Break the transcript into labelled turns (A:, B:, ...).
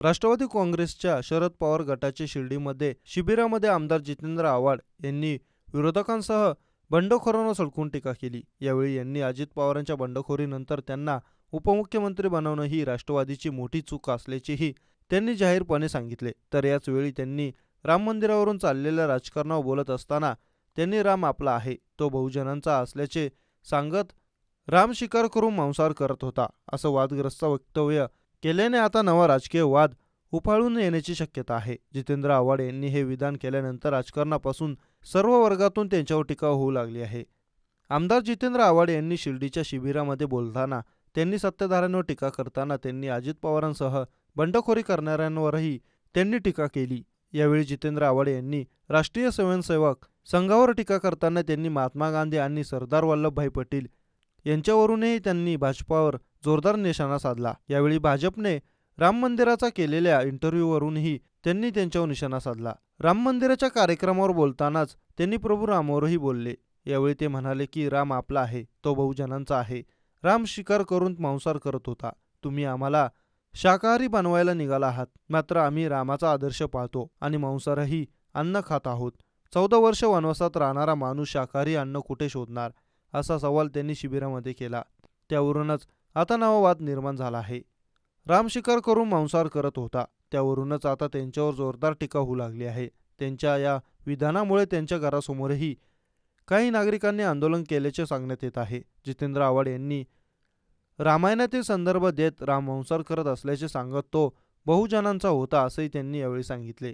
A: राष्ट्रवादी काँग्रेसच्या शरद पवार गटाचे शिर्डीमध्ये शिबिरामध्ये आमदार जितेंद्र आव्हाड यांनी विरोधकांसह बंडखोरांवर सळकून टीका केली. यावेळी यांनी अजित पवारांच्या बंडखोरीनंतर त्यांना उपमुख्यमंत्री बनवणं ही राष्ट्रवादीची मोठी चूक असल्याचेही त्यांनी जाहीरपणे सांगितले. तर याच वेळी त्यांनी राम मंदिरावरून चाललेल्या राजकारणावर बोलत असताना त्यांनी राम आपला आहे तो बहुजनांचा असल्याचे सांगत राम शिकार करून मांसाहार करत होता असं वादग्रस्त वक्तव्य केल्याने आता नवा राजकीय वाद उफाळून येण्याची शक्यता आहे. जितेंद्र आव्हाड यांनी हे विधान केल्यानंतर राजकारणापासून सर्व वर्गातून त्यांच्यावर टीका होऊ लागली आहे. आमदार जितेंद्र आव्हाड यांनी शिर्डीच्या शिबिरामध्ये बोलताना त्यांनी सत्ताधाऱ्यांवर टीका करताना त्यांनी अजित पवारांसह बंडखोरी करणाऱ्यांवरही त्यांनी टीका केली. यावेळी जितेंद्र आव्हाड यांनी राष्ट्रीय स्वयंसेवक संघावर टीका करताना त्यांनी महात्मा गांधी आणि सरदार वल्लभभाई पटेल यांच्यावरूनही त्यांनी भाजपावर जोरदार निशाणा साधला. यावेळी भाजपने राम मंदिराचा केलेल्या इंटरव्ह्यूवरूनही त्यांनी त्यांच्यावर निशाणा साधला. राम मंदिराच्या कार्यक्रमावर बोलतानाच त्यांनी प्रभू रामावरही बोलले. यावेळी ते म्हणाले की राम आपला आहे. तो बहुजनांचा आहे. राम शिकार करून मांसार करत होता. तुम्ही आम्हाला शाकाहारी बनवायला निघाला आहात. मात्र आम्ही रामाचा आदर्श पाळतो आणि मांसाहारही अन्न खात आहोत. चौदा वर्ष वनवासात राहणारा माणूस शाकाहारी अन्न कुठे शोधणार? असा सवाल त्यांनी शिबिरामध्ये केला. त्यावरूनच आता नवा वाद निर्माण झाला आहे. राम शिकार करून मांसाहार करत होता. त्यावरूनच आता त्यांच्यावर जोरदार टीका होऊ लागली आहे. त्यांच्या या विधानामुळे त्यांच्या घरासमोरही काही नागरिकांनी आंदोलन केल्याचे सांगण्यात येत आहे. जितेंद्र आव्हाड यांनी रामायणातील संदर्भ देत राम संसार करत असल्याचे सांगत तो बहुजनांचा होता असंही त्यांनी यावेळी सांगितले.